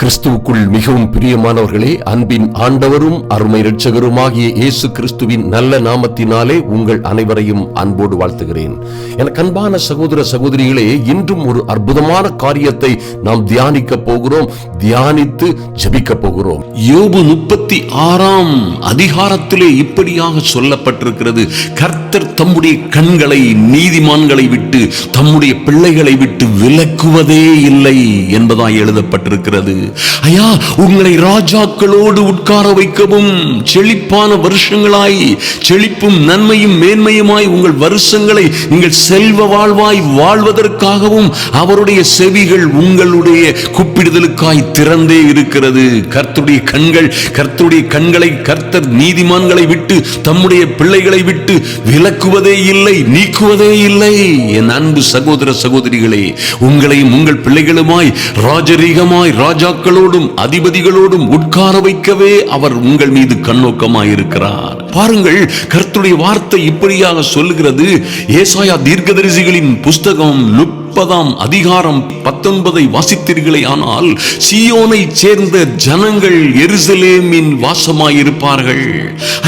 கிறிஸ்துவுக்குள் மிகவும் பிரியமானவர்களே அன்பின் ஆண்டவரும் அருமை இரட்சகருமாகிய இயேசு கிறிஸ்துவின் நல்ல நாமத்தினாலே உங்கள் அனைவரையும் அன்போடு வாழ்த்துகிறேன். எனக்கு அன்பான சகோதர சகோதரிகளே இன்றும் ஒரு அற்புதமான காரியத்தை நாம் தியானிக்க போகிறோம் தியானித்து ஜபிக்க போகிறோம். யோபு முப்பத்தி ஆறாம் அதிகாரத்திலே இப்படியாக சொல்லப்பட்டிருக்கிறது கர்த்தர் தம்முடைய கண்களை நீதிமான்களை விட்டு தம்முடைய பிள்ளைகளை விட்டு விலக்குவதே இல்லை என்பதாய் எழுதப்பட்டிருக்கிறது. ஐயா உங்களை ராஜாக்களோடு உட்கார வைக்கவும். செழிப்பான வருஷங்களாய் செழிப்பும் நன்மையும் மேன்மையுமாய் உங்கள் வருஷங்களை நீங்கள் செல்வ வாழ்வாய் வாழ்வதற்காகவும் அவருடைய செவிகள் உங்களுடைய கூப்பிடுதலுக்காய் திறந்தே இருக்கிறது. கர்த்துடைய கண்கள் கர்த்துடைய கண்களை கர்த்தர் நீதிமான்களை விட்டு தம்முடைய பிள்ளைகளை விட்டு விலக்குவதே இல்லை நீக்குவதே இல்லை. என் அன்பு சகோதர சகோதரிகளே உங்களையும் உங்கள் பிள்ளைகளுமாய் ராஜரீகமாய் ராஜாக்களோடும் அதிபதிகளோடும் உட்கார வைக்கவே அவர் உங்கள் மீது கண்ணோக்கமாயிருக்கிறார். பாருங்கள் கர்த்துடைய வார்த்தை இப்படியாக சொல்லுகிறது. ஏசாயா தீர்க்கதரிசிகளின் புஸ்தகம் லுக் முப்பதாம் அதிகாரம் பத்தொன்பதை வாசித்தீர்களே ஆனால் சியோனை சேர்ந்த ஜனங்கள் எருசலேமின் வாசமாயிருப்பார்கள்.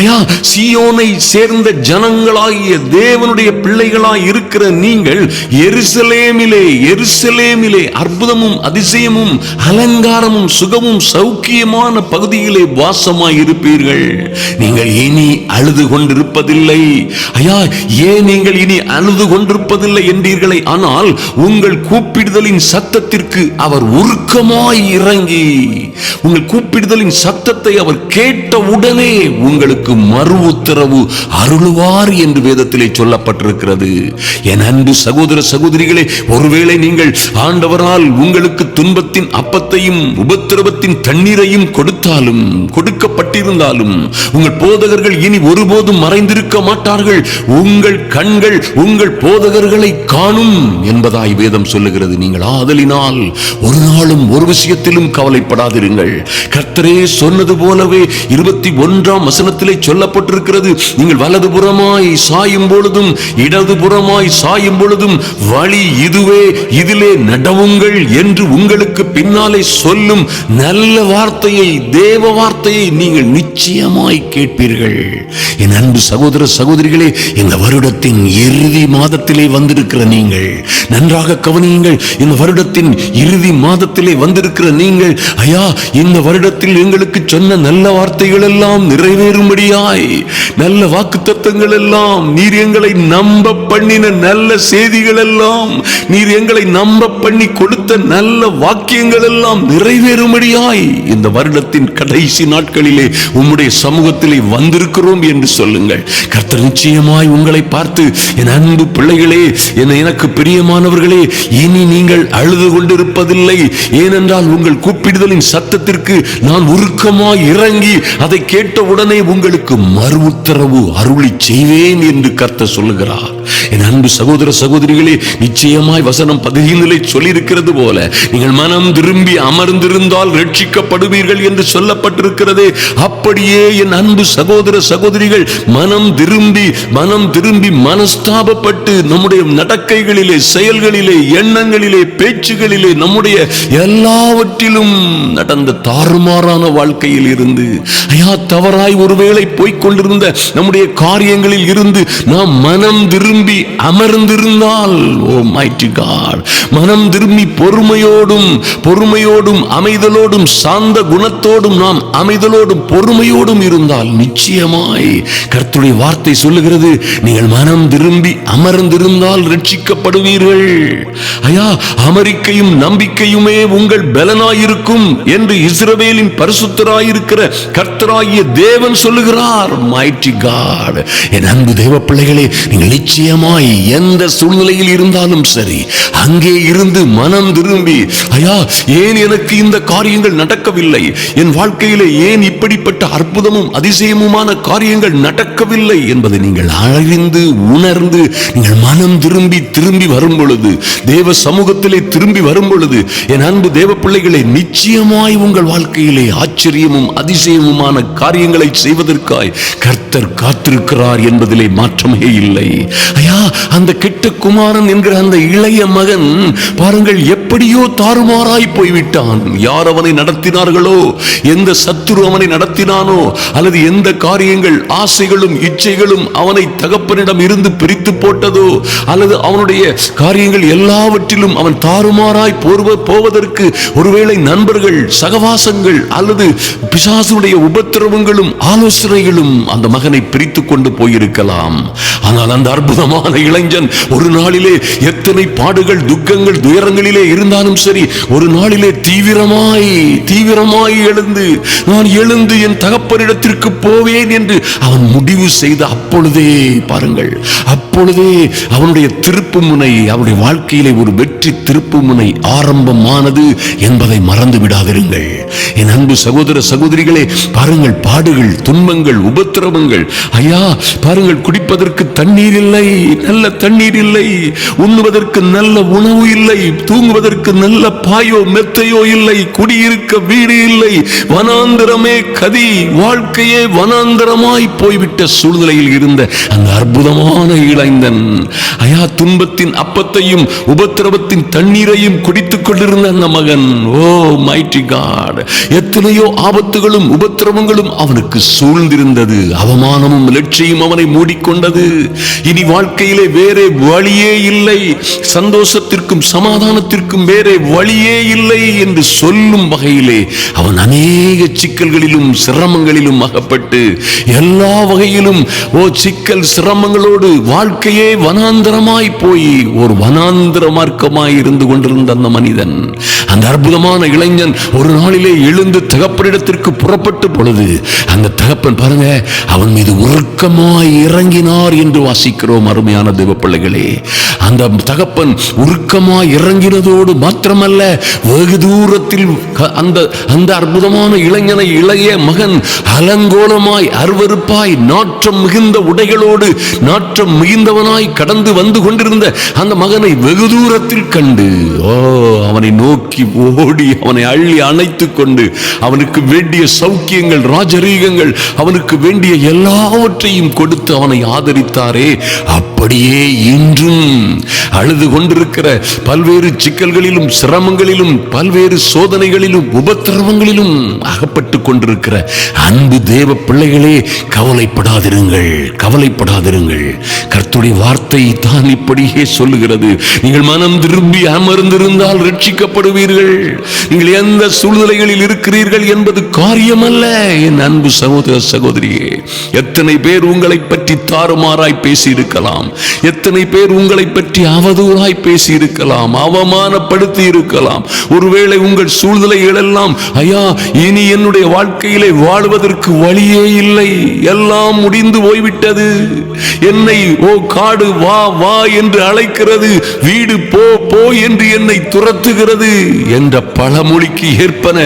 ஐயா சியோனை சேர்ந்த ஜனங்களாகிய தேவனுடைய பிள்ளைகளாய் இருக்கிற நீங்கள் எருசலேமிலே எருசலேமிலே அற்புதமும் அதிசயமும் அலங்காரமும் சுகமும் சௌக்கியமான பகுதியிலே வாசமாயிருப்பீர்கள். நீங்கள் இனி அழுது கொண்டிருப்பதில்லை. ஐயா ஏன் நீங்கள் இனி அழுது கொண்டிருப்பதில்லை என்றீர்களே? ஆனால் உங்கள் கூப்பிடுதலின் சத்தத்திற்கு அவர் உருக்கமாய் இறங்கி உங்கள் கூப்பிடுதலின் சத்தத்தை அவர் கேட்ட உடனே உங்களுக்கு மறு உத்தரவு அருளுவார் என்று வேதத்திலே சொல்லப்பட்டிருக்கிறது. என் அன்பு சகோதர சகோதரிகளே ஒருவேளை நீங்கள் ஆண்டவரால் உங்களுக்கு துன்பத்தின் அப்பத்தையும் உபத்திரவத்தின் தண்ணீரையும் கொடுத்தாலும் கொடுக்கப்பட்டிருந்தாலும் உங்கள் போதகர்கள் இனி ஒருபோதும் மறைந்திருக்க மாட்டார்கள். உங்கள் கண்கள் உங்கள் போதகர்களை காணும் என்பதாய் வேதம் சொல்லுகிறது நீங்கள் ஆதலினால் ஒரு நாளும் ஒரு விஷயத்திலும் கவலைப்படாதிருங்கள். கர்த்தரே சொன்னது போலவே இருபத்தி ஒன்றாம் வசனத்திலே சொல்லப்பட்டிருக்கிறது. நீங்கள் வலது புறமாய் சாயும் பொழுதும் இடது புறமாய் சாயும் பொழுதும் வழி இதுவே இதிலே நடவுங்கள் என்று உங்களுக்கு பின்னாலே சொல்லும் நல்ல வார்த்தையை தேவ வார்த்தையை நீங்கள் நிச்சயமாய் கேட்பீர்கள். என் அன்பு சகோதர சகோதரிகளே இந்த வருடத்தின் இறுதி மாதத்திலே வந்திருக்கிற நீங்கள் நன்றாக கவனியுங்கள். இந்த வருடத்தின் இறுதி மாதத்திலே வந்திருக்கிற நீங்கள் ஐயா இந்த வருடத்தில் எங்களுக்கு சொன்ன நல்ல வார்த்தைகள் எல்லாம் நிறைவேறும்படியாய். நல்ல வாக்கு தத்துவங்கள் எல்லாம் நீர் எங்களை நம்ப பண்ணின நல்ல செய்திகள் எல்லாம் நீர் எங்களை நம்ப பண்ணி கொடுத்த நல்ல வாக்கியங்கள் எல்லாம் நிறைவேறும்படியாய் இந்த வருடத்தின் கடைசி நாட்களிலே உம்முடைய சமூகத்திலே வந்திருக்கிறோம் என்று சொல்லுங்கள். கர்த்தர் நிச்சயமாய் உங்களை பார்த்து என் அன்பு பிள்ளைகளே என எனக்கு பிரியமானவர் பிரியமானவர்களே இனி நீங்கள் அழுது கொண்டிருப்பதில்லை. ஏனென்றால் உங்கள் கூப்பிடுதலின் சத்தத்திற்கு நான் உருக்கமாய் இறங்கி அதை கேட்ட உடனே உங்களுக்கு மறு உத்தரவு அருளி செய்வேன் என்று கர்த்த சொல்லுகிறார். என் அன்பு சகோதர சகோதரிகளே நிச்சயமாய் வசனம் பதினைந்திலே சொல்லியிருக்கிறது போல நீங்கள் மனம் திரும்பி அமர்ந்திருந்தால் ரட்சிக்கப்படுவீர்கள் என்று சொல்லப்பட்டிருக்கிறது. அப்படியே என் அன்பு சகோதர சகோதரிகள் மனம் திரும்பி மனம் திரும்பி மனஸ்தாபப்பட்டு நம்முடைய நடக்கைகளிலே செயல்கள் செயல்களிலே எண்ணங்களிலே பேச்சுகளிலே நம்முடைய எல்லாவற்றிலும் நடந்த தாறுமாறான வாழ்க்கையில் இருந்து ஐயா தவறாய் ஒருவேளை போய்கொண்டிருந்த நம்முடைய காரியங்களில் இருந்து நாம் மனம் திரும்பி அமர்ந்திருந்தால் ஓ மைட்டி காட். மனம் திரும்பி பொறுமையோடும் பொறுமையோடும் அமைதலோடும் சாந்த குணத்தோடும் நாம் அமைதலோடும் பொறுமையோடும் இருந்தால் நிச்சயமாய் கர்த்துடைய வார்த்தை சொல்லுகிறது நீங்கள் மனம் திரும்பி அமர்ந்திருந்தால் ரட்சிக்கப்படுவீர்கள். ஐயா அமெரிக்கையும் நம்பிக்கையுமே உங்கள் பலனாயிருக்கும் என்று இஸ்ரவேலின் பரிசுத்தராயிருக்கிற கர்த்தராகிய தேவன் சொல்லுகிறார். மைட்டி காட் என் அன்பு தேவ பிள்ளைகளே நீங்கள் நிச்சயமாய் எந்த சூழ்நிலையில் இருந்தாலும் சரி அங்கே இருந்து மனம் திரும்பி ஐயா ஏன் எனக்கு இந்த காரியங்கள் நடக்கவில்லை? என் வாழ்க்கையிலே ஏன் இப்படிப்பட்ட அற்புதமும் அதிசயமுமான காரியங்கள் நடக்கவில்லை? என்பதை நீங்கள் அறிந்து உணர்ந்து நீங்கள் மனம் திரும்பி திரும்பி வரும் பொழுது பொழுது தேவ சமூகத்திலே திரும்பி வரும் பொழுது என் அன்பு தேவ பிள்ளைகளை நிச்சயமாய் உங்கள் வாழ்க்கையிலே ஆச்சரியமும் அதிசயமுமான காரியங்களை செய்வதற்காய் கர்த்தர் காத்திருக்கிறார் என்பதிலே மாற்றமே இல்லை. ஐயா அந்த கெட்ட குமாரன் என்கிற அந்த இளைய மகன் பாருங்கள் எப்படியோ தாறுமாறாய் போய்விட்டான். யார் அவனை நடத்தினார்களோ எந்த சத்துரு அவனை நடத்தினானோ அல்லது எந்த காரியங்கள் ஆசைகளும் இச்சைகளும் அவனை தகப்பனிடம் இருந்து பிரித்து போட்டதோ அல்லது அவனுடைய காரியங்கள் எல்லாவற்றிலும் அவன் தாறுமாறாய் போர்வ போவதற்கு ஒருவேளை நண்பர்கள் சகவாசங்கள் அல்லது பிசாசுடைய உபத்திரவங்களும் ஆலோசனைகளும் அந்த மகனை பிரித்து கொண்டு போயிருக்கலாம். ஆனால் அந்த அற்புதமான இளைஞன் ஒரு நாளிலே எத்தனை பாடுகள் துக்கங்கள் துயரங்களிலே இருந்தாலும் சரி ஒரு நாளிலே தீவிரமாய் தீவிரமாய் எழுந்து நான் எழுந்து என் தகப்பனிடத்திற்கு போவேன் என்று அவன் முடிவு செய்த அப்பொழுதே பாருங்கள் அப்பொழுதே அவனுடைய திருப்பு முனை அவனுடைய வாழ்க்கையிலே ஒரு வெற்றி திருப்பு முனை ஆரம்பமானது என்பதை மறந்து விடாதிருங்கள் என் அன்பு சகோதர சகோதரிகளே பாருங்கள் பாடுகள் துன்பங்கள் உபத்திரவங்கள். ஐயா பாருங்கள் குடிப்பதற்கு தண்ணீர் இல்லை நல்ல தண்ணீர் இல்லை. உண்ணுவதற்கு நல்ல உணவு இல்லை தூங்குவதற்கு நல்ல பாயோ மெத்தையோ இல்லை. குடியிருக்க வீடு இல்லை. வனாந்திரமே கதி வாழ்க்கையே வனாந்திரமாய் போய்விட்ட சூழ்நிலையில் இருந்த அந்த அற்புதமான இளைஞன். ஐயா துன்பத்தின் அப்பத்தையும் உபத்திரவத்தின் தண்ணீரையும் குடித்துக் கொண்டிருந்த அந்த மகன். Oh mighty God. எத்தனையோ ஆபத்துகளும் உபத்திரவங்களும் அவனுக்கு சூழ்ந்திருந்தது. அவமானமும் லட்சியும் அவனை மூடிக்கொண்டது. இனி வாழ்க்கையிலே வேறே வழியே இல்லை. சந்தோஷத்திற்கும் சமாதானத்திற்கும் வேறே வழியே இல்லை என்று சொல்லும் வகையிலே அவன் அநேக சிக்கல்களிலும் சிரமங்களிலும் அகப்பட்டு எல்லா வகையிலும் ஓ சிக்கல் சிரமங்களோடு வாழ்க்கையே வனாந்தரமாய் போய் ஒரு வனாந்தர மார்க்கமாய் இருந்து கொண்டிருந்த அந்த மனிதன் அந்த அற்புதமான இளைஞன் ஒரு நாளிலே காலையிலே எழுந்து தகப்பனிடத்திற்கு புறப்பட்ட பொழுது அந்த தகப்பன் பாருங்க அவன் மீது உருக்கமாய் இறங்கினார் என்று வாசிக்கிறோம் அருமையான தேவ பிள்ளைகளே. அந்த தகப்பன் உருக்கமாய் இறங்கினதோடு மாத்திரமல்ல வெகு தூரத்தில் அந்த அந்த அற்புதமான இளைஞனை இளைய மகன் அலங்கோலமாய் அருவறுப்பாய் நாற்றம் மிகுந்த உடைகளோடு நாற்றம் மிகுந்தவனாய் கடந்து வந்து கொண்டிருந்த அந்த மகனை வெகு தூரத்தில் கண்டு ஓ அவனை நோக்கி ஓடி அவனை அள்ளி அணைத்துக் கொண்டு அவனுக்கு வேண்டிய சௌக்கியங்கள் ராஜரீகங்கள் அவனுக்கு வேண்டிய எல்லாவற்றையும் கொடுத்து அவனை ஆதரித்தாரே. அப்படியே இன்றும் அழுது கொண்டிருக்கிற பல்வேறு சிக்கல்களிலும் சிரமங்களிலும் பல்வேறு சோதனைகளிலும் உபத்திரவங்களிலும் அகப்பட்டு கொண்டிருக்கிற அன்பு தேவ பிள்ளைகளே கவலைப்படாதிருங்கள் கவலைப்படாதிருங்கள். கர்த்துடைய வார்த்தை தான் இப்படியே சொல்லுகிறது. நீங்கள் மனம் திரும்பி அமர்ந்திருந்தால் ரட்சிக்கப்படுவீர்கள். நீங்கள் எந்த சூழ்நிலைகளில் இருக்கிறீர்கள் என்பது காரியமல்ல. என் அன்பு சகோதர சகோதரியே எத்தனை பேர் உங்களை பற்றி தாறுமாறாய் பேசி இருக்கலாம் எத்தனை பேர் உங்களை பற்றி அவதூறாய் பேசி இருக்கலாம் அவமானப்படுத்தி இருக்கலாம். ஒருவேளை உங்கள் சூழ்நிலைகளெல்லாம் ஐயா இனி என்னுடைய வாழ்க்கையிலே வாழ்வதற்கு வழியே இல்லை. எல்லாம் முடிந்து போய்விட்டது. என்னை ஓ காடு வா வா என்று அழைக்கிறது. வீடு போ போ என்று என்னை துரத்துகிறது என்ற பழமொழிக்கு ஏற்பன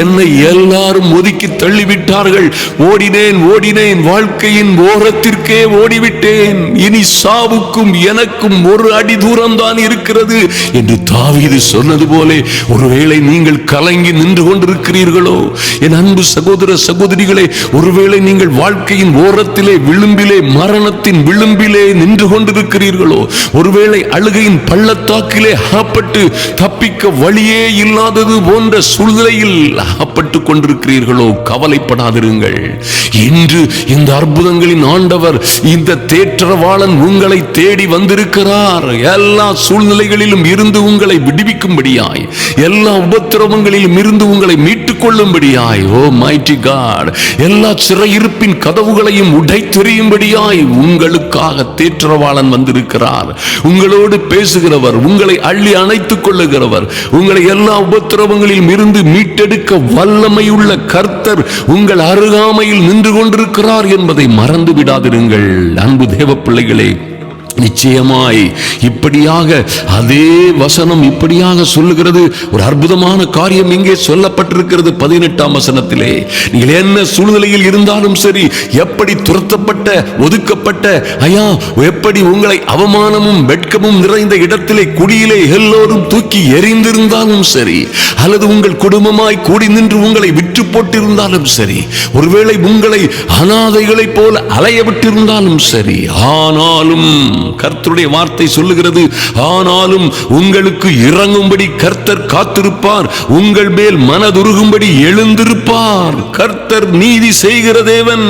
என்னை எல்லாரும் ஒதுக்கி தள்ளிவிட்டார்கள். ஓடினேன் ஓடினேன் வாழ்க்கையின் ஓரத்திற்கே ஓடிவிட்டேன். இனி சாவுக்கும் எனக்கும் ஒரு அடி தூரம் தான் இருக்கிறது என்று தாவீது சொன்னது போலே ஒருவேளை நீங்கள் கலங்கி நின்று கொண்டிருக்கிறீர்களோ? என் அன்பு சகோதர சகோதரிகளே ஒருவேளை நீங்கள் வாழ்க்கையின் ஓரத்திலே விளிம்பிலே மரணத்தின் விளிம்பிலே நின்று கொண்டிருக்கிறீர்களோ? ஒருவேளை அழுகையின் பள்ளத்தாக்கிலே சூழ்நிலையிலே அகப்பட்டு தப்பிக்க வழியே இல்லாதது போன்ற சூழ்நிலையில் அகப்பட்டு கொண்டிருக்கிறீர்களோ கவலைப்படாதிருங்கள். இன்று இந்த அற்புதங்களின் ஆண்டவர் இந்த தேற்றவாளன் உங்களை தேடி வந்திருக்கிறார். எல்லா சூழ்நிலைகளிலும் இருந்து உங்களை விடுவிக்கும்படியாய் எல்லா உபத்திரவங்களிலும் இருந்து உங்களை மீட்டுக் கொள்ளும்படியாய் ஓ மைட்டி காட் எல்லா சிறையிருப்பின் கதவுகளையும் உடைத்தெறியும்படியாய் உங்களுக்காக தேற்றவாளன் வந்திருக்கிறார். உங்களோடு பேசுகிறவர் உங்களை அள்ளி அணைத்துக் கொள்ளுகிறவர். உங்களை எல்லா உபத்திரவங்களிலும் இருந்து மீட்டெடுக்க வல்லமை உள்ள கர்த்தர் உங்கள் அருகாமையில் நின்று கொண்டிருக்கிறார் என்பதை மறந்து விடாதிருங்கள் அன்பு தேவ பிள்ளைகளே நிச்சயமாய் இப்படியாக அதே வசனம் இப்படியாக சொல்லுகிறது. ஒரு அற்புதமான காரியம் இங்கே சொல்லப்பட்டிருக்கிறது பதினெட்டாம் வசனத்திலே. நீங்கள் என்ன சூழ்நிலையில் இருந்தாலும் சரி எப்படி துரத்தப்பட்ட ஒதுக்கப்பட்ட ஐயா எப்படி உங்களை அவமானமும் வெட்கமும் நிறைந்த இடத்திலே குடியிலே எல்லோரும் தூக்கி எறிந்திருந்தாலும் சரி அல்லது உங்கள் குடும்பமாய் கூடி நின்று உங்களை விற்று போட்டிருந்தாலும் சரி ஒருவேளை உங்களை அனாதைகளைப் போல அலைய விட்டிருந்தாலும் சரி ஆனாலும் கர்த்தருடைய வார்த்தை சொல்லுகிறது. ஆனாலும் உங்களுக்கு இறங்கும்படி கர்த்தர் காத்திருப்பார். உங்கள் மேல் மனதுருகும்படி எழுந்திருப்பார். கர்த்தர் நீதி செய்கிற தேவன்.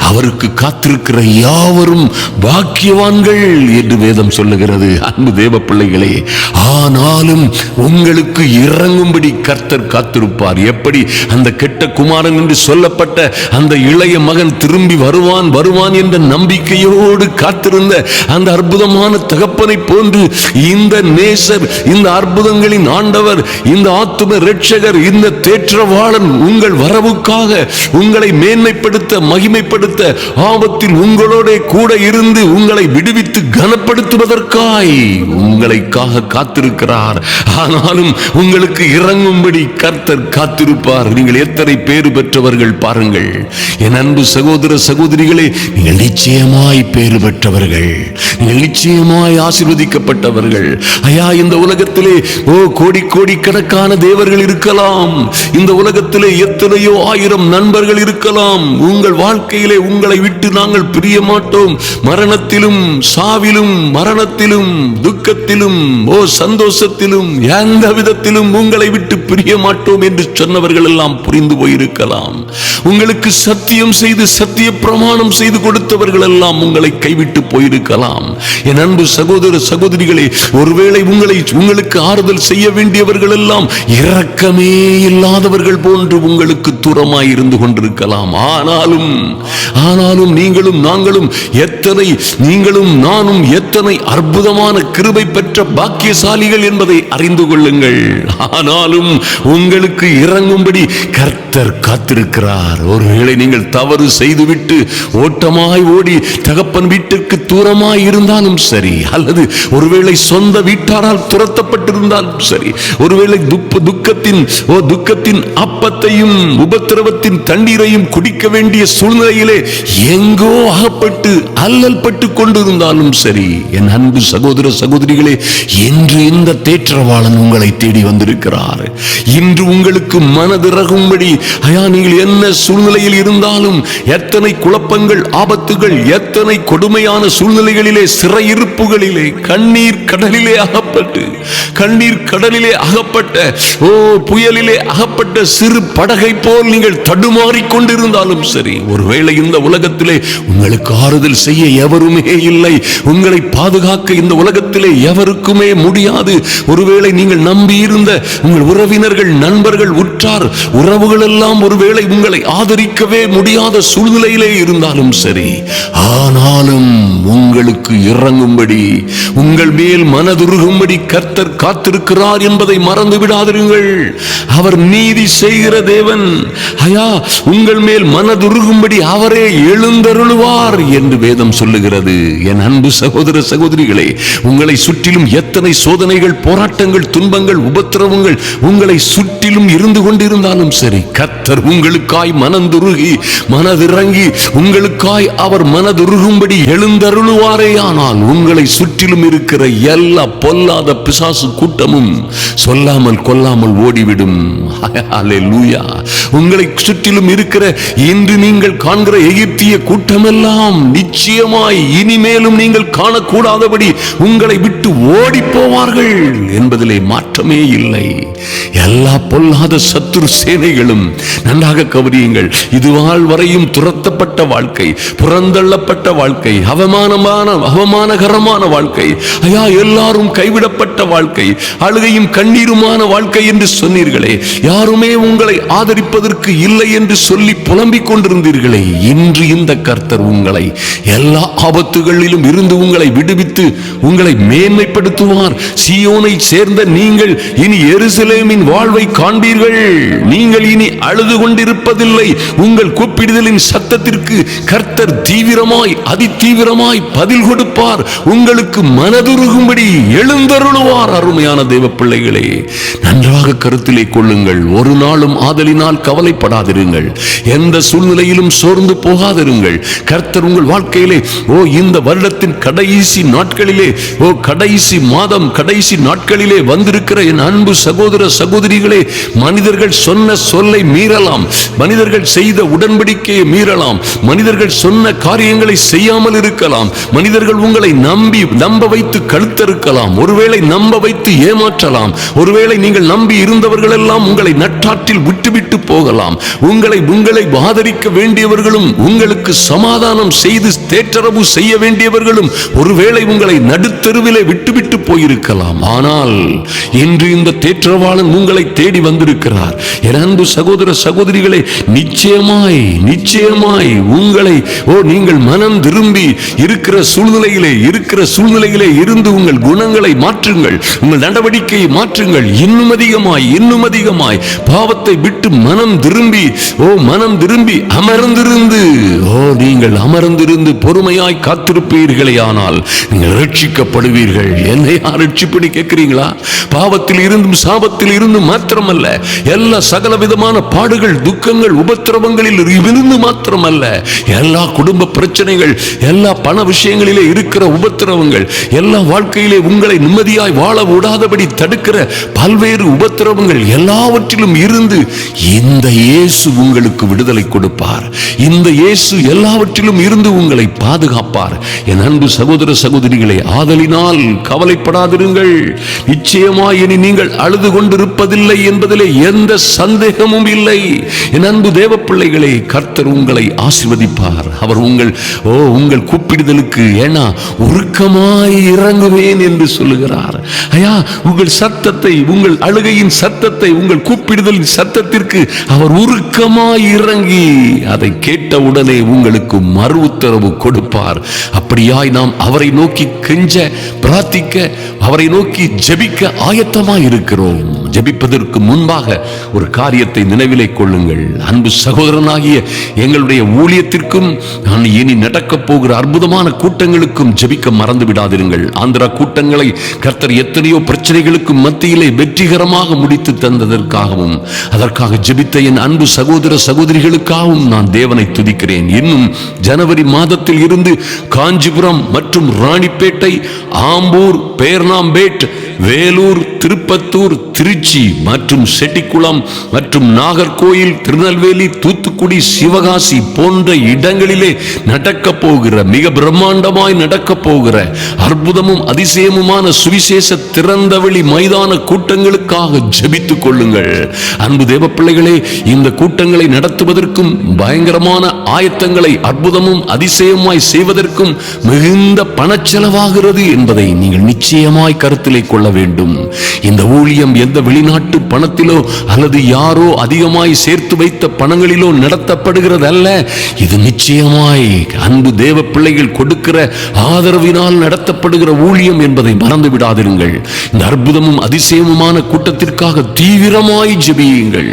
அவருக்கு காத்திருக்கிற யாவரும் பாக்கியவான்கள் என்று வேதம் சொல்லுகிறது. அன்பு தேவ பிள்ளைகளே ஆனாலும் உங்களுக்கு இறங்கும்படி கர்த்தர் காத்திருப்பார். எப்படி? அந்த கெட்ட குமாரன் என்று சொல்லப்பட்ட அந்த இளைய மகன் திரும்பி வருவான் வருவான் என்ற நம்பிக்கையோடு காத்திருந்த அந்த அற்புதமான தகப்பனை போன்று இந்த நேசர் இந்த அற்புதங்களின் ஆண்டவர் இந்த ஆத்தும ரட்சகர் இந்த தேற்றவாளன் உங்கள் வரவுக்காக உங்களை மேன்மைப்படுத்த மகிமைப்படுத்த ஆபத்தில் உங்களோட கூட இருந்து உங்களை விடுவித்து கனப்படுத்துவதற்காய் உங்களைக்காக காத்திருக்கிறார். ஆனாலும் உங்களுக்கு இறங்கும்படி கர்த்தர் காத்திருப்பார். நீங்கள் எத்தனை பேறு பெற்றவர்கள் பாருங்கள். என் அன்பு சகோதர சகோதரிகளே நீங்கள் நிச்சயமாய் பேறு பெற்றவர்கள். நீங்கள் நிச்சயமாய் ஆசிர்வதிக்கப்பட்டவர்கள். ஐயா இந்த உலகத்திலே ஓ கோடி கோடி கணக்கான தேவர்கள் இருக்கலாம். இந்த உலகத்திலே எத்தனையோ ஆயிரம் நண்பர்கள் இருக்கலாம். உங்கள் வாழ்க்கையிலே உங்களை விட்டு நாங்கள் பிரிய மாட்டோம். மரணத்திலும் சாவிலும் மரணத்திலும் துக்கத்திலும் ஓ சந்தோஷத்திலும் எந்த விதத்திலும் உங்களை விட்டு பிரிய மாட்டோம் என்று சொன்னவர்கள் எல்லாம் புரிந்து போயிருக்கலாம். உங்களுக்கு சத்தியம் செய்து சத்திய பிரமாணம் செய்து கொடுத்தவர்கள் எல்லாம் உங்களை கைவிட்டு போயிருக்கலாம். என் அன்பு சகோதர சகோதரிகளே ஒருவேளை உங்களை உங்களுக்கு ஆறுதல் செய்ய வேண்டியவர்கள் எல்லாம் இரக்கமே இல்லாதவர்கள் போன்று உங்களுக்கு தூரமாய் இருந்து கொண்டிருக்கலாம். ஆனாலும் ஆனாலும் நீங்களும் நாங்களும் எத்தனை நீங்களும் நானும் எத்தனை அற்புதமான கிருபை பெற்ற பாக்கியசாலிகள் என்பதை அறிந்து கொள்ளுங்கள். ஆனாலும் உங்களுக்கு இறங்கும்படி கர்த்தர் காத்திருக்கிறார். ஒருவேளை நீங்கள் தவறு செய்துவிட்டு ஓட்டமாய் ஓடி தகப்பன் வீட்டிற்கு தூரமாய் இருந்தாலும் சரி அல்லது ஒருவேளை சொந்த வீட்டாரால் துரத்தப்பட்டிருந்தாலும் சரி ஒருவேளை துக்கத்தின் ஓ துக்கத்தின் அப்பத்தையும் உபத்திரவத்தின் தண்ணீரையும் குடிக்க வேண்டிய சூழ்நிலையிலே எங்கோ அகப்பட்டு அல்லல் பட்டு கொண்டிருந்தாலும் சரி என் அன்பு சகோதர சகோதரிகளே இன்று இந்த தேற்றவாளன் உங்களை தேடி வந்திருக்கிறார். இன்று உங்களுக்கு மனதிறகும்படி ஐயா நீங்கள் என்ன சூழ்நிலையில் இருந்தாலும் எத்தனை குழப்பங்கள் ஆபத்துகள் எத்தனை கொடுமையான சூழ்நிலைகளிலே சிறையிருப்புகளிலே கண்ணீர் கடலிலே அகப்பட்டு கண்ணீர் கடலிலே அகப்பட்ட ஓ புயலிலே அகப்பட்ட சிறு படகை போல் நீங்கள் தடுமாறி கொண்டிருந்தாலும் சரி ஒருவேளை இந்த உலகத்திலே உங்களுக்கு ஆறுதல் செய்ய எவருமே இல்லை உங்களை பாதுகாக்க இந்த உலகத்திலே எவருக்குமே முடியாது. ஒருவேளை நீங்கள் நம்பியிருந்த உங்கள் உறவினர்கள் நண்பர்கள் உற்றார் உறவுகள் எல்லாம் ஒருவேளை உங்களை ஆதரிக்கவே முடியாத சூழ்நிலையிலே இருந்தாலும் சரி ஆனாலும் உங்களுக்கு இறங்கும்படி உங்கள் மேல் மனதுருகும்படி கர்த்தர் காத்திருக்கிறார் என்பதை மறந்து விடாதிருங்கள். அவர் நீதி செய்கிற தேவன். ஐயா உங்கள் மேல் மனதுருகும்படி அவரே எழுந்தருளுவார் என்று வேதம் சொல்லுகிறது. என் அன்பு சகோதர சகோதரிகளே உங்களை சுற்றிலும் எத்தனை சோதனைகள் போராட்டங்கள் துன்பங்கள் உபத்திரவங்கள் உங்களை சுற்றிலும் இருந்து கொண்டிருந்தாலும் சரி கர்த்தர் உங்களுக்காய் மனந்துருகி மனதிறங்கி உங்களுக்காய் அவர் மனதுருகும்படி எழுந்தருளுவாரே ஆனால் உங்களை சுற்றிலும் இருக்கிற எல்லா பொல்லாத பிசா பிசாசு கூட்டமும் சொல்லாமல் கொல்லாமல் ஓடிவிடும். அல்லேலூயா உங்களை சுற்றிலும் இருக்கிற இன்று நீங்கள் காண்கிற எகிப்திய கூட்டமெல்லாம் நிச்சயமாய் இனிமேலும் நீங்கள் காணக்கூடாதபடி உங்களை விட்டு ஓடி போவார்கள் என்பதிலே மாற்றமே இல்லை. எல்லா பொல்லாத சத்துரு சேனைகளும் நன்றாக கவனியுங்கள். இதுவாள் வரையும் துரத்தப்பட்ட வாழ்க்கை புறந்தள்ளப்பட்ட வாழ்க்கை அவமானமான அவமானகரமான வாழ்க்கை. ஐயா எல்லாரும் கைவிடப்பட்ட வாழ்க்கை அழுகையும் கண்ணீருமான வாழ்க்கை என்று சொன்னீர்களே. யாருமே உங்களை ஆதரிப்பதற்கு இல்லை என்று சொல்லி புலம்பிக் கொண்டிருந்தீர்களே. இன்று இந்த கர்த்தர் உங்களை எல்லா ஆபத்துகளிலும் இருந்து உங்களை விடுவித்து உங்களை மேன்மைப்படுத்துவார். சியோனை சேர்ந்த நீங்கள் இனி எருசலேமின் வாழ்வை காண்பீர்கள். நீங்கள் இனி அழுது கொண்டிருப்பதில்லை உங்கள் கூப்பிடுதலின் சத்தத்திற்கு கர்த்தர் தீவிரமாய் அதிதீவிரமாய் பதில் கொடு கொடுப்பார் உங்களுக்கு மனதுருகும்படி எழுந்தருளுவார் அருமையான தேவ பிள்ளைகளே. நன்றாக கருத்திலே கொள்ளுங்கள். ஒரு நாளும் ஆதலினால் கவலைப்படாதிருங்கள். எந்த சூழ்நிலையிலும் சோர்ந்து போகாதிருங்கள். கர்த்தர் உங்கள் வாழ்க்கையிலே ஓ இந்த வருடத்தின் கடைசி நாட்களிலே ஓ கடைசி மாதம் கடைசி நாட்களிலே வந்திருக்கிற என் அன்பு சகோதர சகோதரிகளே மனிதர்கள் சொன்ன சொல்லை மீறலாம். மனிதர்கள் செய்த உடன்படிக்கையை மீறலாம். மனிதர்கள் சொன்ன காரியங்களை செய்யாமல் இருக்கலாம். மனிதர்கள் உங்களை நம்பி நம்ப வைத்து கழுத்தறுக்கலாம் ஒருவேளை நம்ப வைத்து ஏமாற்றலாம் ஒருவேளை நீங்கள் நம்பி இருந்தவர்கள் எல்லாம் உங்களை நட்டாற்றில் விட்டுவிட்டு போகலாம். உங்களை உங்களை ஆதரிக்க வேண்டியவர்களும் உங்களுக்கு சமாதானம் செய்து தேற்றரவு செய்ய வேண்டியவர்களும் ஒருவேளை உங்களை நடுத்தெருவிலே விட்டுவிட்டு போயிருக்கலாம். ஆனால் இன்று இந்த தேற்றவாளன் உங்களை தேடி வந்திருக்கிறார். என் அன்பு சகோதர சகோதரிகளே நிச்சயமாய் நிச்சயமாய் உங்களை ஓ நீங்கள் மனம் திரும்பி இருக்கிற சூழ்நிலை நிலையிலே இருக்கிற சூழ்நிலையிலே இருந்து உங்கள் குணங்களை மாற்றுங்கள். உங்கள் நடவடிக்கையை மாற்றுங்கள். இன்னும் அதிகமாய் இன்னும் அதிகமாய். பாவத்தை விட்டு மனம் திரும்பி ஓ மனம் திரும்பி அமர்ந்திருந்து ஓ நீங்கள் அமர்ந்திருந்து பொறுமையாய் காத்திருப்பீர்களே ஆனால் நீங்கள் ரட்சிக்கப்படுவீர்கள். என்னை யார் ரட்சிப்படி கேட்கிறீங்களா? பாவத்தில் இருந்தும் சாபத்தில் இருந்தும் மாத்திரமல்ல. எல்லா சகல விதமான பாடுகள் துக்கங்கள் உபத்திரவங்களில் இருந்து மாத்திரமல்ல. எல்லா குடும்ப பிரச்சனைகள் எல்லா பண விஷயங்களிலே இருக்கு இருக்கிற உபத்திரவங்கள் எல்லா வாழ்க்கையிலே உங்களை நிம்மதியாய் வாழ விடாதபடி தடுக்கிற பல்வேறு உபத்திரவங்கள் எல்லாவற்றிலும் இருந்து இந்த இயேசு உங்களுக்கு விடுதலை கொடுப்பார். இந்த இயேசு எல்லாவற்றிலும் இருந்து உங்களை பாதுகாப்பார். என் அன்பு சகோதர சகோதரிகளை ஆதலினால் கவலைப்படாதிருங்கள். நிச்சயமாய் இனி நீங்கள் அழுது கொண்டிருப்பதில்லை என்பதிலே எந்த சந்தேகமும் இல்லை. என் அன்பு தேவ பிள்ளைகளை கர்த்தர் உங்களை ஆசிர்வதிப்பார். அவர் உங்கள் ஓ உங்கள் கூப்பிடுதலுக்கு ஏன்னா உருக்கமாய் இறங்குவேன் என்று சொல்லுகிறார். ஐயா உங்கள் சத்தத்தை உங்கள் அழுகையின் சத்தத்தை உங்கள் கூப்பிடுதலின் சத்தத்திற்கு அவர் உருக்கமாய் இறங்கி அதை கேட்ட உடனே உங்களுக்கு மறு உத்தரவு கொடுப்பார். அப்படியாய் நாம் அவரை நோக்கி கெஞ்ச பிரார்த்திக்க அவரை நோக்கி ஜபிக்க ஆயத்தமாய் இருக்கிறோம் ஜெபிப்பதற்கு முன்பாக ஒரு காரியத்தை நினைவிலை கொள்ளுங்கள். அன்பு சகோதரனாகிய எங்களுடைய ஊழியத்திற்கும் நான் இனி நடக்கப் போகிற அற்புதமான கூட்டங்களுக்கும் ஜெபிக்க மறந்து விடாதிருங்கள். ஆந்திரா கூட்டங்களை கர்த்தர் எத்தனையோ பிரச்சனைகளுக்கு மத்தியிலே வெற்றிகரமாக முடித்து தந்ததற்காகவும் அதற்காக ஜெபித்த என் அன்பு சகோதர சகோதரிகளுக்காகவும் நான் தேவனை துதிக்கிறேன். இன்னும் ஜனவரி மாதத்தில் இருந்து காஞ்சிபுரம் மற்றும் ராணிப்பேட்டை ஆம்பூர் பேர்னாம்பேட் வேலூர் திருப்பத்தூர் திருச்சி மற்றும் செட்டிக்குளம் மற்றும் நாகர்கோயில் திருநெல்வேலி தூத்துக்குடி சிவகாசி போன்ற இடங்களிலே நடக்க போகிற மிக பிரம்மாண்டமாய் நடக்க போகிற அற்புதமும் அதிசயமுமான சுவிசேஷ திறந்தவெளி மைதான கூட்டங்களுக்காக ஜபித்துக் கொள்ளுங்கள். அன்பு தேவ பிள்ளைகளே இந்த கூட்டங்களை நடத்துவதற்கும் பயங்கரமான ஆயத்தங்களை அற்புதமும் அதிசயமாய் செய்வதற்கும் மிகுந்த பணச்செலவாகிறது என்பதை நீங்கள் நிச்சயமாய் கருத்திலே கொள்ள வேண்டும். இந்த ஊழியம் எந்த வெளிநாட்டு பணத்திலோ அல்லது யாரோ அதிகமாய் சேர்த்து வைத்த பணங்களிலோ நடத்தப்படுகிறது அல்ல இது நிச்சயமாய் அன்பு தேவ பிள்ளைகள் கொடுக்கிற ஆதரவினால் நடத்தப்படுகிற ஊழியம் என்பதை மறந்து விடாதிருங்கள். இந்த அற்புதமும் அதிசயமுமான கூட்டத்திற்காக தீவிரமாய் ஜெபியுங்கள்.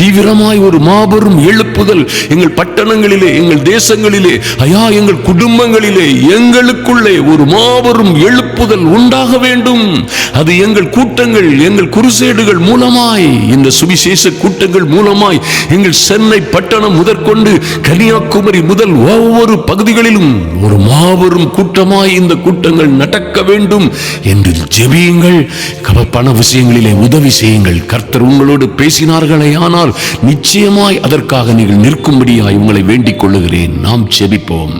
தீவிரமாய் ஒரு மாபெரும் எழுப்புதல் எங்கள் பட்டணங்களிலே எங்கள் தேசங்களிலே ஐயா எங்கள் குடும்பங்களிலே எங்களுக்குள்ளே ஒரு மாபெரும் எழுப்பு எழுப்புதல் உண்டாக வேண்டும். அது எங்கள் கூட்டங்கள் எங்கள் குருசேடுகள் மூலமாய் இந்த சுவிசேஷ கூட்டங்கள் மூலமாய் எங்கள் சென்னை பட்டணம் முதற்கொண்டு கன்னியாகுமரி முதல் ஒவ்வொரு பகுதிகளிலும் ஒரு மாபெரும் கூட்டமாய் இந்த கூட்டங்கள் நடக்க வேண்டும் என்று ஜெபியுங்கள். பண விஷயங்களிலே உதவி செய்யுங்கள். கர்த்தர் உங்களோடு பேசினார்களே ஆனால் நிச்சயமாய் அதற்காக நீங்கள் நிற்கும்படியாய் உங்களை வேண்டிக் கொள்ளுகிறேன். நாம் ஜெபிப்போம்.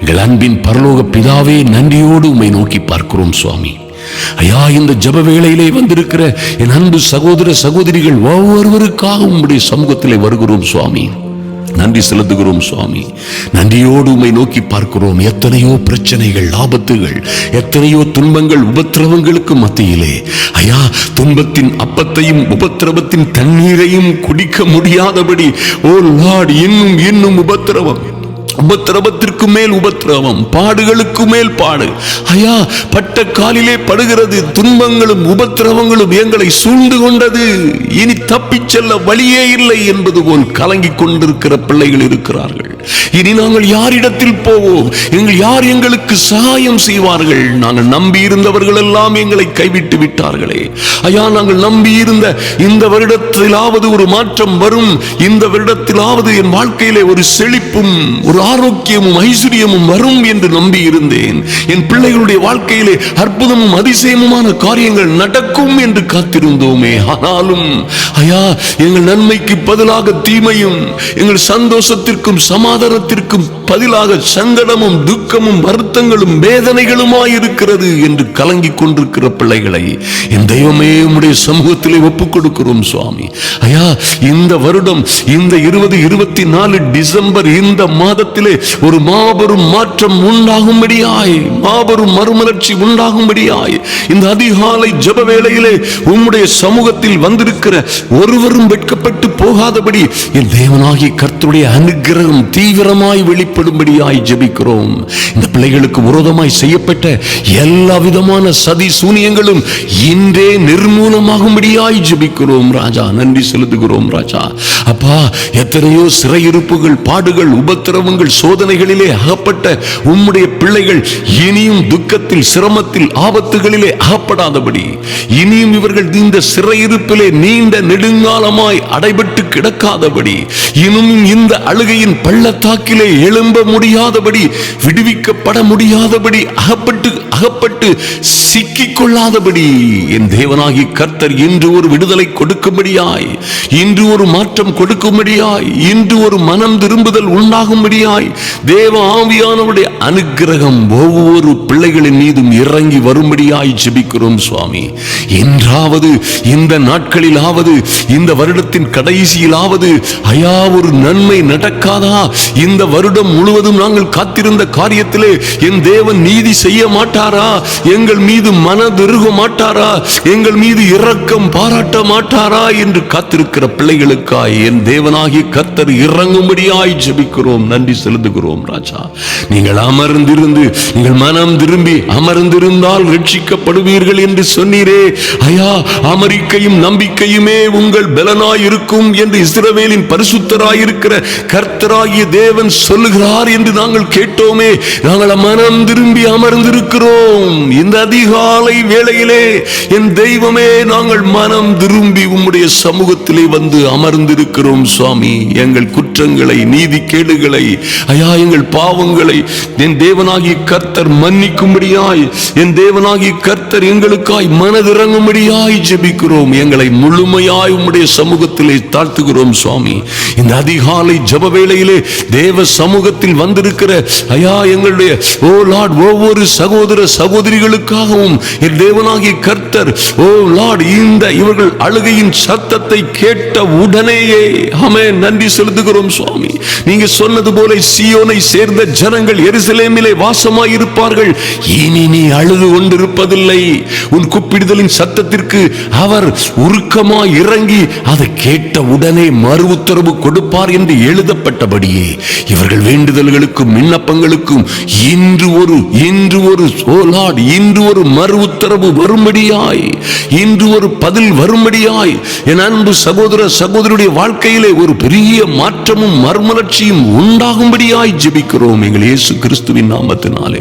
எங்கள் அன்பின் பரலோக பிதாவே நன்றியோடு உம்மை நோக்கி பார்க்கிறோம் சுவாமி. ஐயா இந்த ஜப வேளையிலே வந்திருக்கிற என் அன்பு சகோதர சகோதரிகள் ஒவ்வொருவருக்காக உம்முடைய சமூகத்திலே வருகிறோம் சுவாமி. நன்றி செலுத்துகிறோம் சுவாமி. நன்றியோடு உம்மை நோக்கி பார்க்கிறோம் எத்தனையோ பிரச்சனைகள் ஆபத்துகள் எத்தனையோ துன்பங்கள் உபத்திரவங்களுக்கு மத்தியிலே. ஐயா துன்பத்தின் அப்பத்தையும் உபத்திரவத்தின் தண்ணீரையும் குடிக்க முடியாதபடி ஓ லார்ட் இன்னும் இன்னும் உபத்திரவம். உபத்திரவத்திற்கு மேல் உபத்திரவம் பாடுகளுக்கு மேல் பாடு. ஐயா பட்ட காலிலே படுகிறது துன்பங்களும் உபத்திரவங்களும் எங்களை சூழ்ந்து கொண்டது. இனி தப்பிச் செல்ல வழியே இல்லை என்பது போல் கலங்கிக் கொண்டிருக்கிற பிள்ளைகள் இருக்கிறார்கள். இனி நாங்கள் யாரிடத்தில் போவோம்? எங்கள் யார் எங்களுக்கு சகாயம் செய்வார்கள்? நாங்கள் நம்பி இருந்தவர்கள் எல்லாம் எங்களை கைவிட்டு விட்டார்களே. ஐயா நாங்கள் நம்பி இருந்த இந்த வருடத்திலாவது ஒரு மாற்றம் வரும். இந்த வருடத்திலாவது என் வாழ்க்கையிலே ஒரு செழிப்பும் ஒரு ஆரோக்கியமும் ஐஸ்வர்யமும் வரும் என்று நம்பி இருந்தேன் என் பிள்ளைகளுடைய வாழ்க்கையிலே அற்புதமும் அதிசயமுமான காரியங்கள் நடக்கும் என்று காத்திருந்தோமே. ஆனாலும் ஐயா எங்கள் நன்மைக்கு பதிலாக தீமையும் எங்கள் சந்தோஷத்திற்கும் சமாதானத்திற்கும் பதிலாக சங்கடமும் துக்கமும் வருத்தங்களும் வேதனைகளுமாய் இருக்கிறது என்று கலங்கிக் கொண்டிருக்கிற பிள்ளைகளை என் தெய்வமே உடைய சமூகத்திலே ஒப்புக் கொடுக்கிறோம் சுவாமி. ஐயா இந்த வருடம் இந்த இருபது இருபத்தி நாலு டிசம்பர் இந்த மாதத்திலே ஒரு மாபெரும் மாற்றம் உண்டாகும்படியாய் மாபெரும் மறுமலர்ச்சி உண்டாகும்படியாய் இந்த அதிகாலை ஜப வேளையிலே உம்முடைய சமூகத்தில் வந்திருக்கிற ஒருவரும் வெட்கப்பட்டு போகாதபடி என் தேவனாகிய கர்த்தருடைய தீ தீவிரமாய் வெளிப்படும்படியாய் ஜெபிக்கிறோம். இந்த பிள்ளைகளுக்கு விரோதமாய் செய்யப்பட்ட எல்லா விதமான சதி சூனியங்களும் இன்றே நிர்மூலமாகும்படியாய் ஜெபிக்கிறோம் ராஜா. நன்றி செலுத்துகிறோம் ராஜா. அப்பா எத்தனையோ சிறையிருப்புகள் பாடுகள் உபத்திரவங்கள் சோதனைகளிலே அகப்பட்ட உம்முடைய பிள்ளைகள் இனியும் துக்கத்தில் சிரமத்தில் ஆபத்துகளிலே அகப்படாதபடி இனியும் இவர்கள் இந்த சிறையிருப்பிலே நீண்ட நெடுங்காலமாய் அடைபட்டு கிடக்காதபடி இன்னும் இந்த அழுகையின் பள்ளத்தாக்கிலே எழும்ப முடியாதபடி விடுவிக்கப்பட முடியாதபடி அகப்பட்டு அகப்பட்டு சிக்கிக் கொள்ளாதபடி என் தேவனாகி கர்த்தர் இன்று ஒரு விடுதலை கொடுக்கும்படியாய் இன்று ஒரு மாற்றம் கொடுக்கும்படியாய் இன்று ஒரு மனம் திரும்புதல் உண்டாகும்படியாய் தேவ ஆவியானவருடைய அனுகிரகம் ஒவ்வொரு பிள்ளைகளின் மீதும் இறங்கி வரும்படியாய் ஜெபிக்கிறோம் சுவாமி. என்றாவது இந்த நாட்களிலாவது இந்த வருடத்தின் கடைசியிலாவது ஐயா ஒரு நன்மை நடக்காதா? இந்த வருடம் முழுவதும் நாங்கள் காத்திருந்த காரியத்திலே என் தேவன் நீதி செய்ய மாட்டாரா? மாட்டாரா? எங்கள் மீது மனதுருக மாட்டாரா? எங்கள் மீது இரக்கம் பாராட்ட மாட்டாரா? என்று காத்திருக்கிற பிள்ளைகளுக்காய் என் தேவனாகி கத்தர் இறங்கும்படியாய் ஜபிக்கிறோம். நன்றி செலுத்துகிறோம் ராஜா. நீங்கள் அமர்ந்திருந்து நீங்கள் மனம் திரும்பி அமர்ந்திருந்தால் ரட்சிக்கப்படுவீர்கள் என்று சொன்னீரே. ஐயா அமெரிக்கையும் நம்பிக்கையுமே உங்கள் பலனாய் இருக்கும் என்று இஸ்ரவேலின் பரிசுத்தராயிருக்கிற கர்த்தராகிய தேவன் சொல்லுகிறார் என்று நாங்கள் கேட்டோமே. நாங்கள் மனம் திரும்பி அமர்ந்திருக்கிறோம். இந்த அதிகாலை வேளையிலே என் தெய்வமே நாங்கள் மனம் திரும்பி உம்முடைய சமூகத்திலே வந்து அமர்ந்திருக்கிறோம் சுவாமி. எங்கள் குற்றங்களை நீதி கேடுகளை ஐயா எங்கள் பாவங்களை என் தேவனாகி கர்த்தர் மன்னிக்கும்படியாய் என் தேவனாகி கர்த்தர் எங்களுக்காய் மனதிறங்கும்படியாய் ஜெபிக்கிறோம். எங்களை முழுமையாய் உம்முடைய சமூகத்திலே தாழ்த்துகிறோம் சுவாமி. இந்த அதிகாலை ஜப வேளையிலே தேவ சமூகத்தில் வந்திருக்கிற ஐயா எங்களுடைய ஓ லார்ட் ஒவ்வொரு சகோதர சகோதரிகளுக்காகவும் என் தேவனாகிய கர்த்தர் ஓ லார்ட் இந்த இவர்கள் அழுகையின் சத்தத்தை கேட்ட உடனேயே ஆமே நன்றி செலுத்துகிறோம் சுவாமி. நீங்க சொன்னது போல சியோனை சேர்ந்த ஜனங்கள் எருசலேமிலே வாசமாய் இருப்பார்கள் இனி நீ அழுது கொண்டிருப்பதில்லை. உன் கூப்பிடுதலின் சத்தத்திற்கு அவர் உருக்கமாய் இறங்கி அதை கேட்ட உடனே மறு உத்தரவு கொடுப்பார் என்று எழுதப்பட்டபடியே இவர்கள் வேண்டுதல்களுக்கும் விண்ணப்பங்களுக்கும் இன்று ஒரு இன்று ஒரு ஓ காட் இன்று ஒரு மறு உத்தரவு வரும்படியாய் இன்று ஒரு பதில் வரும்படியாய். என் அன்பு சகோதர சகோதரியுடைய வாழ்க்கையிலே ஒரு பெரிய மாற்றமும் மறுமலர்ச்சியும் உண்டாகும்படியாய் ஜெபிக்கிறோம் எங்கள் இயேசு கிறிஸ்துவின் நாமத்தினாலே.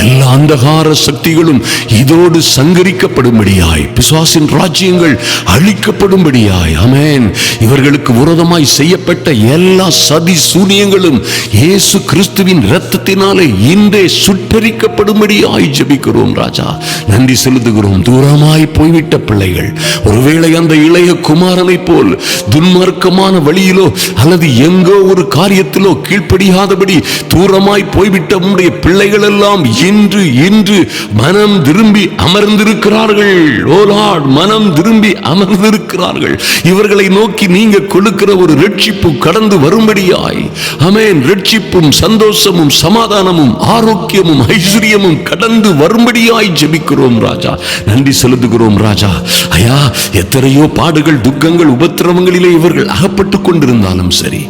எல்லா அந்தகார சக்திகளும் இதோடு சங்கரிக்கப்படும்படியாய் பிசாசின் ராஜ்யங்கள் அழிக்கப்படும்படியாய் அமேன் இவர்களுக்கு விரோதமாய் செய்யப்பட்ட எல்லா சதி சூனியங்களும் இயேசு கிறிஸ்துவின் இரத்தத்தினாலே இன்றே சுட்டரிக்கப்படும்படியாய் ஜெபிக்கிறோம் ராஜா. நன்றி செலுத்துகிறோம். தூரமாய் போய்விட்ட பிள்ளைகள். ஒருவேளை அந்த இளைய குமாரனை போல் துன்மார்க்கமான வழியிலோ அல்லது எங்கோ ஒரு காரியத்திலோ கீழ்ப்படியாதபடி தூரமாய் போய்விட்ட உடைய பிள்ளைகள் எல்லாம் இன்று இன்று மனம் திரும்பி அமர்ந்திருக்கிறார்கள். மனம் திரும்பி அமர்ந்திருக்கிறார்கள். இவர்களை நோக்கி நீங்க கொடுக்கிற ஒரு ரட்சிப்பு கடந்து வரும்படியாய். அமேன். ரட்சிப்பும் சந்தோஷமும் சமாதானமும் ஆரோக்கியமும் ஐஸ்வர்யமும் கடந்து வரும்படியாய் ஜெபிக்கிறோம் ராஜா. நன்றி செலுத்துகிறோம் ராஜா. ஐயா எத்தனையோ பாடுகள் துக்கங்கள் உபத்திரவங்களிலே இவர்கள் அகப்பட்டுக் கொண்டிருந்தாலும் சரி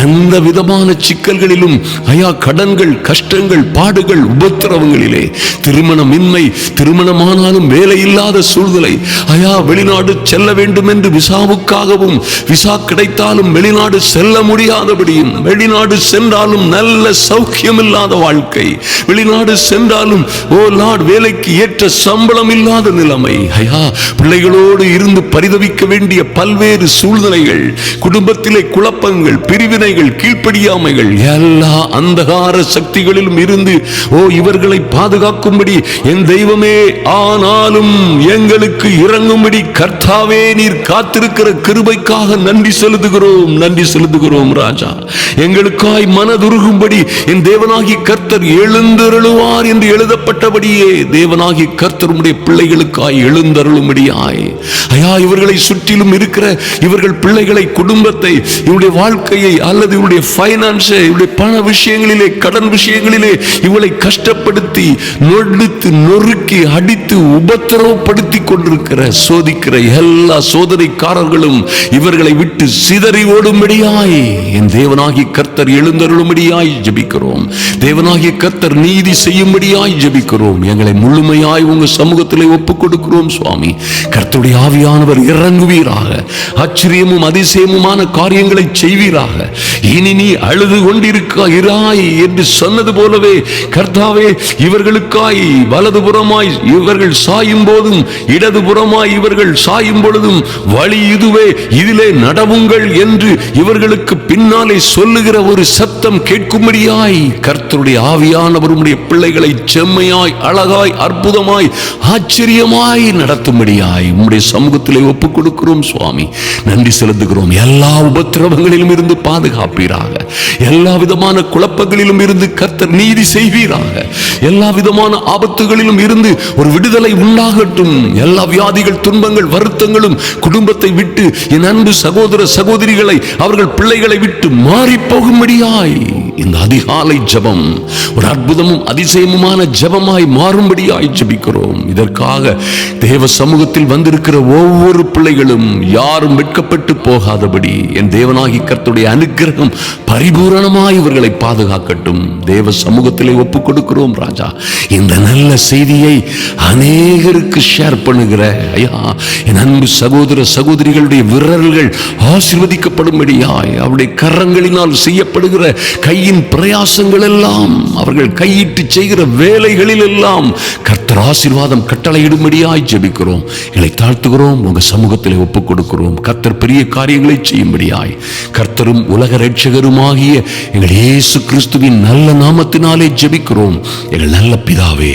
எந்த விதமான சிக்கல்களிலும் ஐயா கடன்கள் கஷ்டங்கள் பாடுகள் உபத்திரவங்களிலே திருமணமின்மை திருமணமானாலும் வேலை இல்லாத சூழ்நிலை ஐயா வெளிநாடு செல்ல வேண்டும் என்று விசாவுக்காகவும் விசா கிடைத்தாலும் வெளிநாடு செல்ல முடியாதபடியும் வெளிநாடு சென்றாலும் நல்ல சௌக்கியம் இல்லாத வாழ்க்கை வெளிநாடு சென்றாலும் ஓ லார்ட் வேலைக்கு ஏற்ற சம்பளம் இல்லாத நிலைமை. ஐயா பிள்ளைகளோடு இருந்து பரிதவிக்க வேண்டிய பல்வேறு சூழ்நிலைகள் குடும்பத்திலே குழப்பங்கள் பிரிவினைகள் கீழ்ப்படியாமைகள் எல்லா அந்தகார சக்திகளிலும் இருந்து ஓ இவர்களை பாதுகாக்கும்படி என் தெய்வமே ஆனாலும் எங்களுக்கு இறங்கும்படி கர்த்தாவே நீர் காத்திருக்கிற கிருபைக்காக நன்றி செலுத்துகிறோம் நன்றி செலுத்துகிறோம் ராஜா. எங்களுக்காய் மனதுருகும்படி என் தேவனாகி கர்த்தர் எழுந்தருளுவார் என்று எழுதப்பட்ட எழுதப்பட்டபடியே தேவனாகி கர்த்தருடைய பிள்ளைகளுக்காய் எழுந்தருளும்படியாய். ஐயா இவர்களை சுற்றிலும் இருக்கிற இவர்கள் பிள்ளைகளை குடும்பத்தை இவருடைய வாழ்க்கையை அல்லது இவருடைய பைனான்ஸை இவருடைய பண விஷயங்களிலே கடன் விஷயங்களிலே இவளை கஷ்டப்படுத்தி நொடித்து நொறுக்கி அடித்து உபத்திரவப்படுத்தி கொண்டிருக்கிற சோதிக்கிற எல்லா சோதனைக்காரர்களும் இவர்களை விட்டு சிதறி ஓடும்படியாய். என் தேவனாகி கத்தர் எழுந்தருளும்படியாய் ஜபிக்கிறோம். தேவனாகிய கத்தர் நீதி செய்யும்படியாய் ஜபிக்கிறோம். எங்களை முழுமையாய் உங்க சமூகத்திலே ஒப்புக் கொடுக்கிறோம் சுவாமி. கர்த்தருடைய ஆவியானவர் இறங்குவீராக. ஆச்சரியமும் அதிசயமுமான காரியங்களை செய்வீராக. இனி நீ அழுது கொண்டிருக்க இராய் என்று சொன்னது போலவே கர்த்தாவே இவர்களுக்காய் வலதுபுறமாய் இவர்கள் சாயும் போதும் இடதுபுறமாய் இவர்கள் சாயும் பொழுதும் வழி இதுவே இதிலே நடவுங்கள் என்று இவர்களுக்கு பின்னாலே சொல்லுகிற ஒரு சத்தம் கேட்கும்படியாய் கர்த்தருடைய ஆவியானவர் பிள்ளைகளை செம்மையாய் அழகாய் அற்புதமாய் ஆச்சரியமாய் நடத்தும்படியாய் உம்முடைய சமூகத்திலே ஒப்புக் கொடுக்கிறோம் சுவாமி. நன்றி செலுத்துகிறோம். எல்லா உபத்திரவங்களிலும் இருந்து பாதுகாப்பீராக. எல்லா விதமான குழப்பங்களிலும் இருந்து கர்த்தர் நீதி செய்வீராக. எல்லா விதமான ஆபத்துகளிலும் இருந்து ஒரு விடுதலை உண்டாகட்டும். எல்லா வியாதிகள் துன்பங்கள் வருத்தங்களும் குடும்பத்தை விட்டு என் அன்பு சகோதர சகோதரிகளை அவர்கள் பிள்ளைகளை விட்டு மாறி போகும்படியாய் இந்த அதிகாலை ஜபம். ஒரு அற்புதமும் அதிசயமுமான ஜபமாய் மாறும்படியாய் ஜபிக்கிறோம். இதற்காக தேவ சமூகத்தில் வந்திருக்கிற ஒவ்வொரு பிள்ளைகளும் யாரும் வெட்கப்பட்டு போகாதபடி என் தேவனாகி கர்த்துடைய அனுகிரகம் பரிபூரணமாய் இவர்களை பாதுகாக்கட்டும். தேவ சமூகத்திலே ஒப்புக் கொடுக்கிறோம் ராஜா. இந்த நல்ல செய்தியை அநேகருக்கு ஷேர் பண்ணுகிற ஐயா என் அன்பு சகோதர சகோதரிகளுடைய விரல்கள் ஆசிர்வதிக்கப்படும்படியாய் அவருடைய கரங்களினால் செய்யப்படுகிற கை கையின் பிரயாசங்கள் எல்லாம் அவர்கள் கையிட்டு செய்கிற வேலைகளில் எல்லாம் கர்த்தர் ஆசீர்வாதம் கட்டளையிடும்படியாய் ஜெபிக்கிறோம். எங்களை தாழ்த்துகிறோம் உங்க சமூகத்திலே ஒப்பு கொடுக்கிறோம் கர்த்தர் பெரிய காரியங்களை செய்யும்படியாய். கர்த்தரும் உலக ரட்சகருமாகிய எங்கள் இயேசு கிறிஸ்துவின் நல்ல நாமத்தினாலே ஜெபிக்கிறோம். எங்கள் நல்ல பிதாவே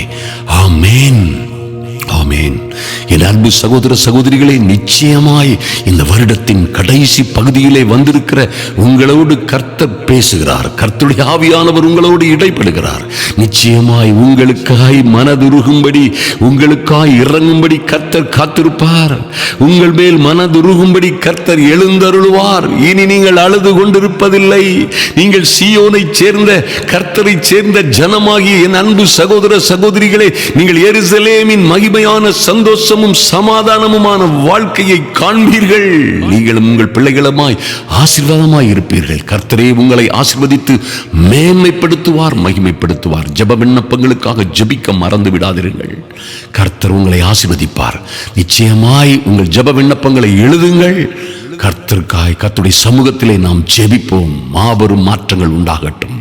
ஆமேன். ஆமேன். என் அன்பு சகோதர சகோதரிகளே நிச்சயமாய் இந்த வருடத்தின் கடைசி பகுதியிலே வந்திருக்கிற உங்களோடு கர்த்தர் பேசுகிறார். கர்த்தருடைய ஆவியானவர் உங்களோடு இடைப்படுகிறார். நிச்சயமாய் உங்களுக்காய் மனதுருகும்படி உங்களுக்காய் இறங்கும்படி கர்த்தர் காத்திருப்பார். உங்கள் மேல் மனதுருகும்படி கர்த்தர் எழுந்தருளுவார். இனி நீங்கள் அழுது கொண்டிருப்பதில்லை. நீங்கள் சியோனை சேர்ந்த கர்த்தரை சேர்ந்த ஜனமாகிய என் அன்பு சகோதர சகோதரிகளே நீங்கள் எருசலேமின் மகிமையான சந்தோஷம் சந்தோஷமும் சமாதானமுமான வாழ்க்கையை காண்பீர்கள். நீங்களும் உங்கள் பிள்ளைகளுமாய் ஆசீர்வாதமாய் இருப்பீர்கள். கர்த்தரே உங்களை ஆசிர்வதித்து மேன்மைப்படுத்துவார் மகிமைப்படுத்துவார். ஜெப விண்ணப்பங்களுக்காக ஜெபிக்க மறந்து விடாதிருங்கள். கர்த்தர் உங்களை ஆசிர்வதிப்பார். நிச்சயமாய் உங்கள் ஜெப விண்ணப்பங்களை எழுதுங்கள். கர்த்தருக்காய் கர்த்துடைய சமூகத்திலே நாம் ஜெபிப்போம். மாபெரும் மாற்றங்கள் உண்டாகட்டும்.